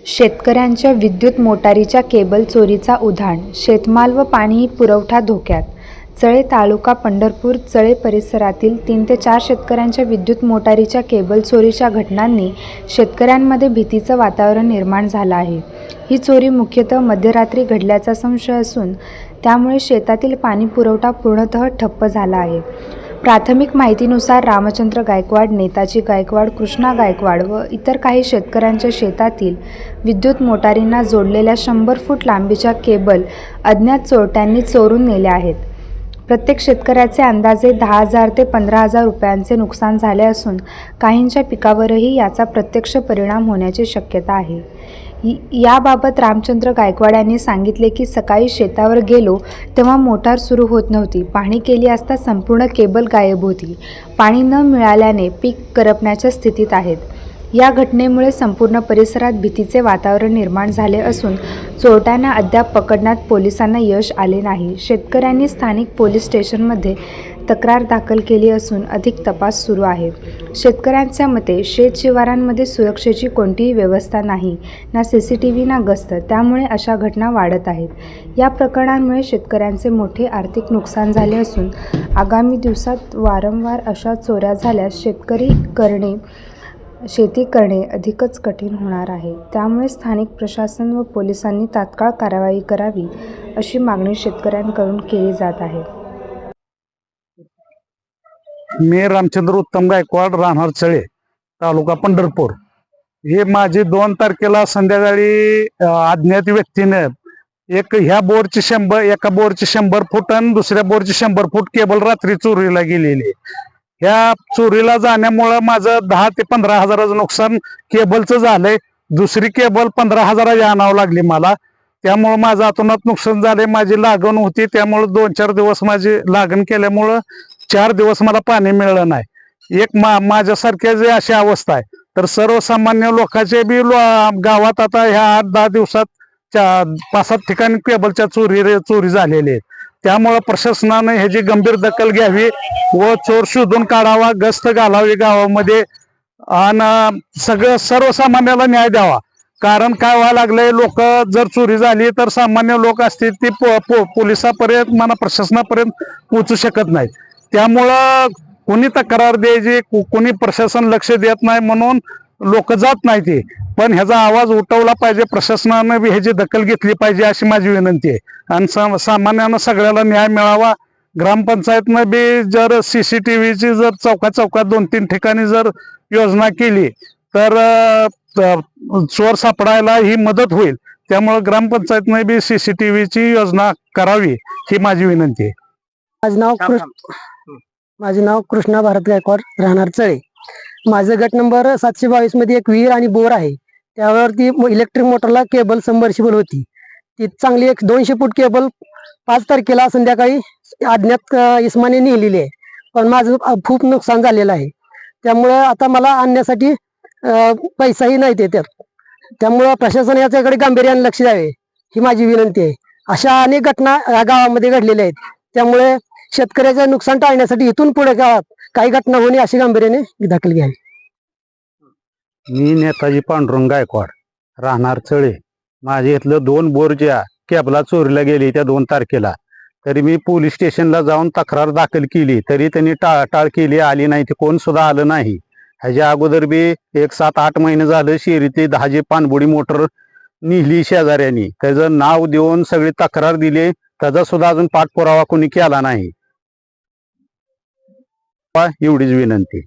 शेतकऱ्यांच्या विद्युत मोटारीच्या केबल चोरीचा उधाण शेतमाल व पाणी पुरवठा धोक्यात. चळे तालुका पंढरपूर चळे परिसरातील तीन ते चार शेतकऱ्यांच्या विद्युत मोटारीच्या केबल चोरीच्या घटनांनी शेतकऱ्यांमध्ये भीतीचं वातावरण निर्माण झालं आहे. ही चोरी मुख्यतः मध्यरात्री घडल्याचा संशय असून त्यामुळे शेतातील पाणी पुरवठा पूर्णतः ठप्प झाला आहे. प्राथमिक माहितीनुसार रामचंद्र गायकवाड नेताजी गायकवाड कृष्णा गायकवाड व इतर काही शेतकऱ्यांच्या शेतातील विद्युत मोटारींना जोडलेल्या शंभर फूट लांबीच्या केबल अज्ञात चोरट्यांनी चोरून नेल्या आहेत. प्रत्येक शेतकऱ्याचे अंदाजे दहा हजार ते पंधरा हजार रुपयांचे नुकसान झाले असून काहींच्या पिकावरही याचा प्रत्यक्ष परिणाम होण्याची शक्यता आहे. याबाबत रामचंद्र गायकवाड यांनी सांगितले की सकाळी शेतावर गेलो तेव्हा मोटार सुरू होत नव्हती. पाहणी केली असता संपूर्ण केबल गायब होती. पाणी न मिळाल्याने पीक करपण्याच्या स्थितीत आहेत. या घटनेमुळे संपूर्ण परिसरात भीतीचे वातावरण निर्माण झाले असून चोरट्यांना अद्याप पकडण्यात पोलिसांना यश आले नाही. शेतकऱ्यांनी स्थानिक पोलीस स्टेशनमध्ये तक्रार दाखल केली असून अधिक तपास सुरू आहे. शेतकऱ्यांच्या मते शेत शिवारांमध्ये सुरक्षेची कोणतीही व्यवस्था नाही ना सी सी टी व्ही ना गस्त. त्यामुळे अशा घटना वाढत आहेत. या प्रकरणांमुळे शेतकऱ्यांचे मोठे आर्थिक नुकसान झाले असून आगामी दिवसात वारंवार अशा चोऱ्या झाल्यास शेतकरी करणे शेती करणे अधिकच कठीण होणार आहे. त्यामुळे स्थानिक प्रशासन व पोलिसांनी तात्काळ कारवाई करावी अशी मागणी शेतकऱ्यांकडून केली जात आहे. मी रामचंद्र उत्तम गायकवाड राहणार चळे तालुका पंढरपूर. हे माझे दोन तारखेला संध्याकाळी अज्ञात व्यक्तीने एक ह्या बोरची शंभर एका बोरची शंभर फूट आणि दुसऱ्या बोरची शंभर फूट केबल रात्री चोरीला गेलेली आहे. ह्या चोरीला जाण्यामुळं माझं दहा ते पंधरा हजाराचं नुकसान केबलचं झालंय. दुसरी केबल पंधरा हजाराची आणावं लागली मला. त्यामुळं माझं अतोनात नुकसान झाले माझी लागण होती. त्यामुळं दोन चार दिवस माझी लागण केल्यामुळं चार दिवस मला पाणी मिळलं नाही. एक मा माझ्यासारख्या जे अशी अवस्था आहे तर सर्वसामान्य लोकांचे बी लो- गावात आता ह्या आठ दहा दिवसात चा- पाच सात ठिकाणी केबलच्या चोरी चोरी झालेली आहेत. त्यामुळं प्रशासनाने ह्याची गंभीर दखल घ्यावी व चोर शोधून काढावा गस्त घालावी गावामध्ये. आणि सगळं सर्वसामान्याला न्याय द्यावा. कारण काय व्हायला लागलंय लोक जर चोरी झाली तर सामान्य लोक असतील ती पो- पो- पोलिसापर्यंत म्हणा प्रशासनापर्यंत पोहोचू शकत नाहीत. त्यामुळं कोणी तक्रार द्यायची कोणी प्रशासन लक्ष देत नाही म्हणून लोक जात नाही ते पण ह्याचा आवाज उठवला पाहिजे प्रशासनानं बी ह्याची दखल घेतली पाहिजे अशी माझी विनंती आहे. आणि सा- सामान्यानं सगळ्याला न्याय मिळावा. ग्रामपंचायतनं बी जर सीसीटीव्हीची जर चौकात चौकात दोन तीन ठिकाणी जर योजना केली तर चोर सापडायला ही मदत होईल. त्यामुळं ग्रामपंचायतनं बी सीसीटीव्हीची योजना करावी ही माझी विनंती आहे. माझं नाव कृष्ण माझे नाव कृष्णा भारत गायकवाड राहणार चळे. माझं गट नंबर सातशे बावीसमध्ये एक विहीर आणि बोर आहे. त्यावरती इलेक्ट्रिक मोटरला केबल सबमर्शिबल होती. ती चांगली एक दोनशे फूट केबल पाच तारखेला संध्याकाळी अज्ञात इस्माने नेलेली आहे. पण माझं खूप नुकसान झालेलं आहे. त्यामुळं आता मला आणण्यासाठी पैसाही नाही ते त्यात त्यामुळं प्रशासन याच्याकडे गांभीर्याने लक्ष द्यावे ही माझी विनंती आहे. अशा अनेक घटना या गावामध्ये घडलेल्या आहेत. त्यामुळे शेतकऱ्याचं नुकसान टाळण्यासाठी इथून पुढे गावात काही घटना होणे अशी गांभीर्याने दखल घ्यावी. मी नेताजी पांडुरंग गायकवाड राहणार चळे. माझ्या इथलं दोन बोर ज्या कॅबला चोरीला गेली त्या दोन तारखेला. तरी मी पोलीस स्टेशनला जाऊन तक्रार दाखल केली तरी त्यांनी टाळाटाळ केली आली नाही ते कोण सुद्धा आलं नाही. ह्याच्या अगोदर बी एक सात आठ महिने झालं शेरीतली दहाजी पाणबुडी मोटर निघली शेजाऱ्यांनी. त्याचं नाव देऊन सगळी तक्रार दिली त्याचा सुद्धा अजून पाठपुरावा कोणी केला नाही. एवढीच विनंती.